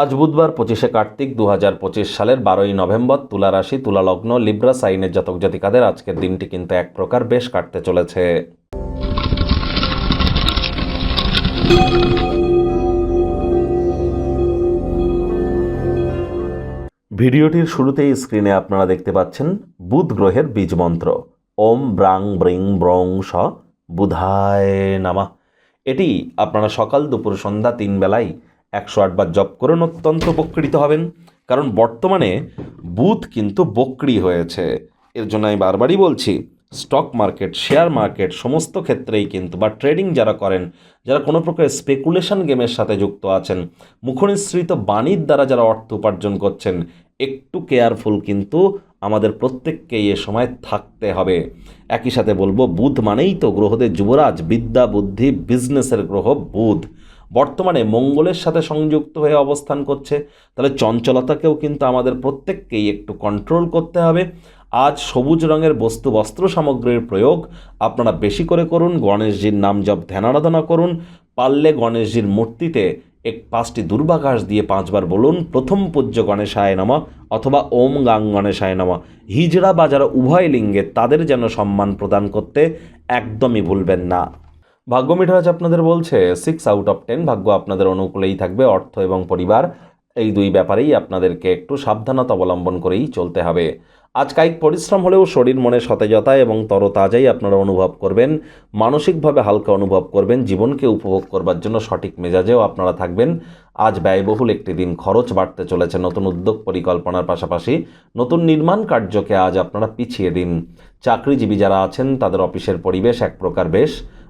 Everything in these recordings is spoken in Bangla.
আজ বুধবার পঁচিশে কার্তিক দু হাজার পঁচিশ সালের বারোই নভেম্বর তুলা রাশি, তুলা লগ্ন, লিব্রা, সাইনের জাতক জাতিকাদের আজকের দিনটি কিন্তু এক প্রকার বেশ কাটতে চলেছে। ভিডিওটির শুরুতেই স্ক্রিনে আপনারা দেখতে পাচ্ছেন বুধ গ্রহের বীজ মন্ত্র। ওম ব্রাং ব্রিং ব্রং স বুধায় নামা। এটি আপনারা সকাল দুপুর সন্ধ্যা তিন বেলায় একশো আটবার জপ করুন, অত্যন্ত উপকৃত হবেন। কারণ বর্তমানে বুথ কিন্তু বক্রি হয়েছে। এর জন্য আমি বারবারই বলছি স্টক মার্কেট শেয়ার মার্কেট সমস্ত ক্ষেত্রেই কিন্তু, বা ট্রেডিং যারা করেন, যারা কোনো প্রকার স্পেকুলেশন গেমের সাথে যুক্ত আছেন, মুখনিসৃত বাণীর দ্বারা যারা অর্থ উপার্জন করছেন, একটু কেয়ারফুল কিন্তু আমাদের প্রত্যেককেই এ সময় থাকতে হবে। একই সাথে বলব, বুধ মানেই তো গ্রহদের যুবরাজ, বিদ্যা, বুদ্ধি বিজনেসের গ্রহ, বুধ। বর্তমানে মঙ্গলের সাথে সংযুক্ত হয়ে অবস্থান করছে, তাহলে চঞ্চলতাকেও কিন্তু আমাদের প্রত্যেককেই একটু কন্ট্রোল করতে হবে। আজ সবুজ রঙের বস্তু বস্ত্র সামগ্রীর প্রয়োগ, আপনারা বেশি করে করুন, গণেশজির নাম জপ ধ্যানারাধনা করুন, পারলে গণেশজির মূর্তিতে এক পাঁচটি দুর্বাঘাস দিয়ে পাঁচবার বলুন, প্রথম পূজ্য গণেশায় নামা অথবা ওম গাং গণেশায় নামা। হিজড়া বা যারা উভয় লিঙ্গে তাদের যেন সম্মান প্রদান করতে একদমই ভুলবেন না। ভাগ্য মিঠারাজ আপনাদের বলছে সিক্স আউট অফ টেন ভাগ্য আপনাদের অনুকূলেই থাকবে, অর্থ এবং পরিবার। এই দুই ব্যাপারেই আপনাদেরকে একটু সাবধানতা অবলম্বন করেই চলতে হবে। আজ কায়িক পরিশ্রম হলেও শরীর, মনে সতেজতা এবং তরতাজাই আপনারা অনুভব করবেন। মানসিকভাবে হালকা অনুভব করবেন। জীবনকে উপভোগ করবার জন্য সঠিক মেজাজেও আপনারা থাকবেন। আজ ব্যয়বহুল একটি দিন। খরচ বাড়তে চলেছে। নতুন উদ্যোগ পরিকল্পনার পাশাপাশি নতুন নির্মাণ কার্যকে আজ আপনারা পিছিয়ে দিন। চাকরিজীবী যারা আছেন, তাদের অফিসের পরিবেশ এক প্রকার বেশ।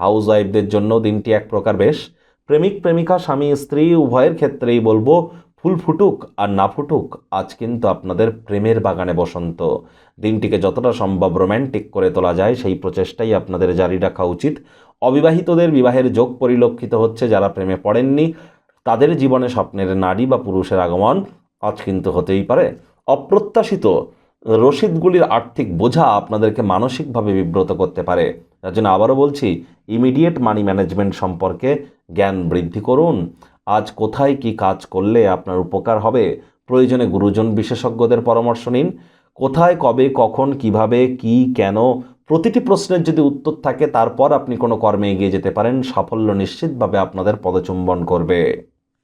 হাউস ওয়াইফদের জন্য দিনটি এক প্রকার বেশ। প্রেমিক, প্রেমিকা, স্বামী, স্ত্রী, উভয়ের ক্ষেত্রেই বলব, ফুল ফুটুক আর না ফুটুক, আজ কিন্তু আপনাদের প্রেমের বাগানে বসন্ত। দিনটিকে যতটা সম্ভব রোম্যান্টিক করে তোলা যায়, সেই প্রচেষ্টাই আপনাদের জারি রাখা উচিত। অবিবাহিতদের বিবাহের যোগ পরিলক্ষিত হচ্ছে যারা প্রেমে পড়েননি, তাদের জীবনে স্বপ্নের নারী বা পুরুষের আগমন আজ কিন্তু হতেই পারে। অপ্রত্যাশিত রসিদগুলির আর্থিক বোঝা আপনাদেরকে মানসিকভাবে বিব্রত করতে পারে। তার জন্য আবারও বলছি ইমিডিয়েট মানি ম্যানেজমেন্ট সম্পর্কে জ্ঞান বৃদ্ধি করুন। আজ কোথায় কি কাজ করলে আপনার উপকার হবে? প্রয়োজনে গুরুজন বিশেষজ্ঞদের পরামর্শ নিন। কোথায়, কবে, কখন, কীভাবে, কি, কেন? প্রতিটি প্রশ্নের যদি উত্তর থাকে, তারপর আপনি কোনো কর্মে এগিয়ে যেতে পারেন। সাফল্য নিশ্চিতভাবে আপনাদের পদচুম্বন করবে।